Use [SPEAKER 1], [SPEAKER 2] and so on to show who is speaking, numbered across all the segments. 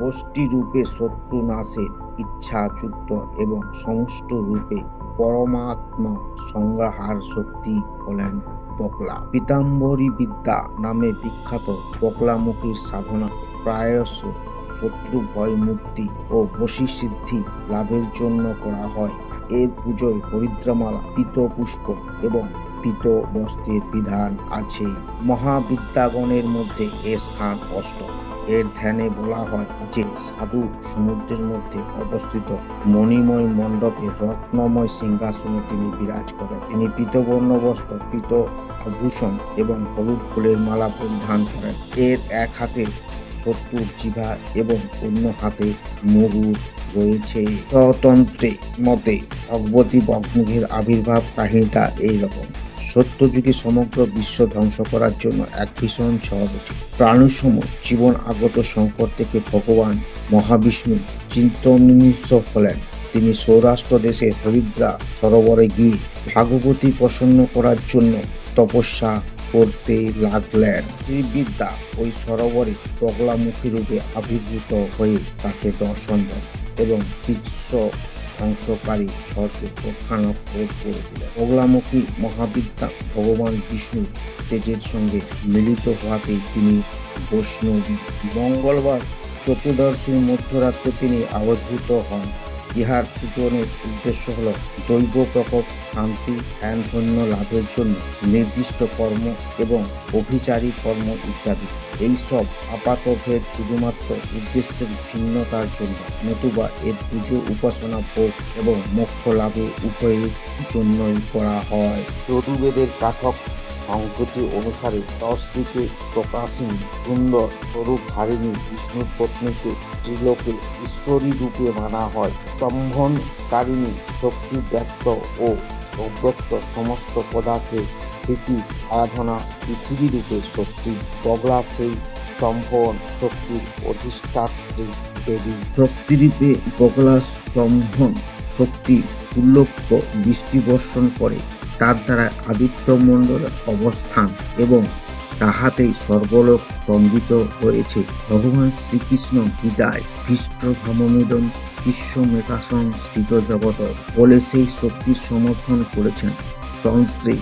[SPEAKER 1] রূপে শত্রু নাশের ইচ্ছাযুক্ত এবং সমষ্ট রূপে পরমাত্মা সংগ্রহার শক্তি হলেন বকলা পীতাম্বরী বিদ্যা নামে বিখ্যাত বকলামুখীর সাধনা প্রায়শ শত্রু ভয় মুক্তি ও বশী সিদ্ধি লাভের জন্য করা হয়। এর পুজোয় হরিদ্রামালা পিত পুষ্প এবং পিত বস্ত্রের বিধান আছে মহাবিদ্যাগণের মধ্যে এ স্থান অষ্টম। এর ধ্যানে বলা হয় যে সাধু সমুদ্রের মধ্যে অবস্থিত মণিময় মণ্ডপে রত্নময় সিংহাসনে তিনি বিরাজ করেন। তিনি পীতবর্ণ বস্ত্র, পীত আভূষণ এবং হলুদ ফুলের মালা পরিধান করেন। এর এক হাতে শত্রুর জিভা এবং অন্য হাতে মরুর রয়েছে। স্বতন্ত্রে মতে, ভগবতী বকমুখের আবির্ভাব কাহিনীটা এইরকম। সত্যযুগে সমগ্র বিশ্ব ধ্বংস করার জন্য এক ভীষণ ঝড় ওঠে। প্রাণীসম জীবন আগত সংকট থেকে ভগবান মহাবিষ্ণু চিন্তনীশ হলেন। তিনি সৌরাষ্ট্র দেশে হরিদ্রা সরোবরে গিয়ে ভাগবতী প্রসন্ন করার জন্য তপস্যা করতে লাগলেন। এই বিদ্যা ওই সরোবরে বগলামুখী রূপে আবির্ভূত হয়ে তাকে দর্শন দেন এবং বিশ্ব ধ্বংসকারী ঝড়কে প্রখ্যানক করে করেছিল। বগলামুখী মহাবিদ্যা ভগবান বিষ্ণু তেজের সঙ্গে মিলিত হওয়াতেই তিনি বৈষ্ণবী। মঙ্গলবার চতুর্দশীর মধ্যরাত্রে তিনি আবির্ভূত হন। ইহার পূজনের উদ্দেশ্য হল দৈব প্রকোপ, শান্তি ধন্য লাভের জন্য নির্দিষ্ট কর্ম এবং অভিচারী কর্ম ইত্যাদি। এইসব আপাতভেদ শুধুমাত্র উদ্দেশ্যের ভিন্নতার জন্য, নতুবা এর পুজো, উপাসনা, ভোগ এবং মোক্ষ লাভে উভয়ের জন্যই করা হয়। চতুর্বেদের কাঠক সংকৃতি অনুসারে দশ দিকে সুন্দর স্বরূপধারিণী বিষ্ণুর পত্নীকে ত্রিলোকে ঈশ্বরী রূপে মানা হয়। স্তম্ভনকারিণী শক্তি ব্যক্ত ও অব্যক্ত সমস্ত পদার্থের স্মৃতি আরাধনা পৃথিবী রূপে শক্তি। বগলা সেই স্তম্ভন শক্তির অধিষ্ঠাত্রী দেবী। শক্তিরূপে বগলা স্তম্ভন শক্তি উল্লক্ষ দৃষ্টি বর্ষণ করে। তার দ্বারা আদিত্যমণ্ডলের অবস্থান এবং তাহাতেই স্বর্গলোক স্তম্ভিত হয়েছে। ভগবান শ্রীকৃষ্ণ গীতায় ভীষ্ট ভ্রমমিদম বিশ্ব মেকাসন স্থিত জগত বলে সেই শক্তির সমর্থন করেছেন। তন্ত্রে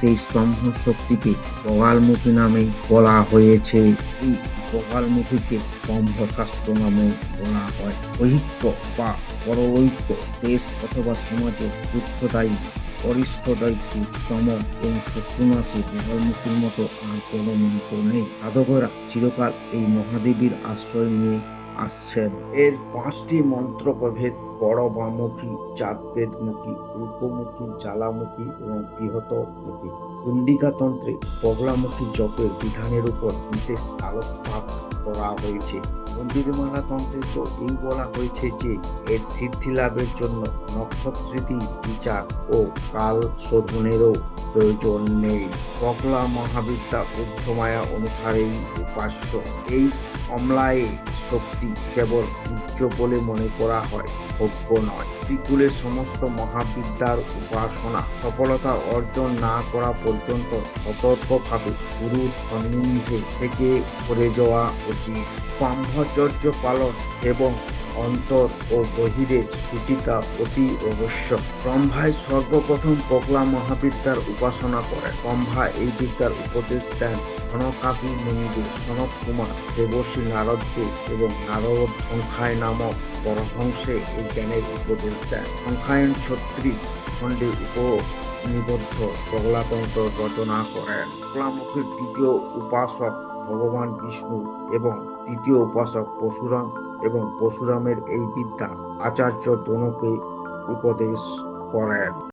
[SPEAKER 1] সেই স্তম্ভ শক্তিকে বগালমুখী নামে বলা হয়েছে। এই বগালমুখীকে স্তম্ভশাস্ত্র নামে বলা হয়। ঐক্য বা পরৈক্য দেশ অথবা সমাজে দুঃখদায়ী অরিষ্ট দায়িত্ব তম এবং শত্রুনাশী বগালমুখীর মতো আর কোনো মন্ত্র নেই? সাধকরা চিরকাল এই মহাদেবীর আশ্রয় নিয়ে আসছেন। এর পাঁচটি মন্ত্র প্রভেদ বড় বামুখী চাঁদবেদমুখী রূপমুখী, জ্বালামুখী এবং বৃহতমুখী কুণ্ডিকাতন্ত্রে বগলামুখী জপের বিধানের উপর বিশেষ আলোকপাত করা হয়েছে। মন্দিরমালা তন্ত্রে তো এই বলা হয়েছে যে, এর সিদ্ধি লাভের জন্য নক্ষত্রীতি বিচার ও কাল শোধনেরও প্রয়োজন নেই। বগলা মহাবিদ্যা ঊর্ধ্বমায়া অনুসারেই উপাস্য। এই অমলায়ে শক্তি কেবল উচ্চ বলে মনে করা হয় ভোগ্য নয়। ত্রিকুলের সমস্ত মহাবিদ্যার উপাসনা, সফলতা অর্জন না করা পর্যন্ত সতর্কভাবে গুরুর সন্নিধে থেকে করে যাওয়া উচিত। ব্রহ্মচর্য পালন এবং অন্তর ও বহিরে সুচিতা অতি আবশ্যক ব্রহ্মায় সর্বপ্রথম পগলা মহাবিদ্যার উপাসনা করে। ব্রহ্মা এই বিদ্যার উপদেশ দেন সনকাদি মুনিদের সনক কুমার দেবশ্রী নারদকে এবং নারদ সংখ্যায় নামক পরহংসে এই জ্ঞানের উপদেশ দেন। সংখ্যায়ন ছত্রিশ খণ্ডে উপ নিবদ্ধ প্রহ্লাতন্ত্র রচনা করেন। প্রহ্লামুখীর দ্বিতীয় উপাসক ভগবান বিষ্ণু এবং তৃতীয় উপাসক পশুরাম এবং পরশুরামের এই বিদ্যা আচার্য দনকে উপদেশ করেন।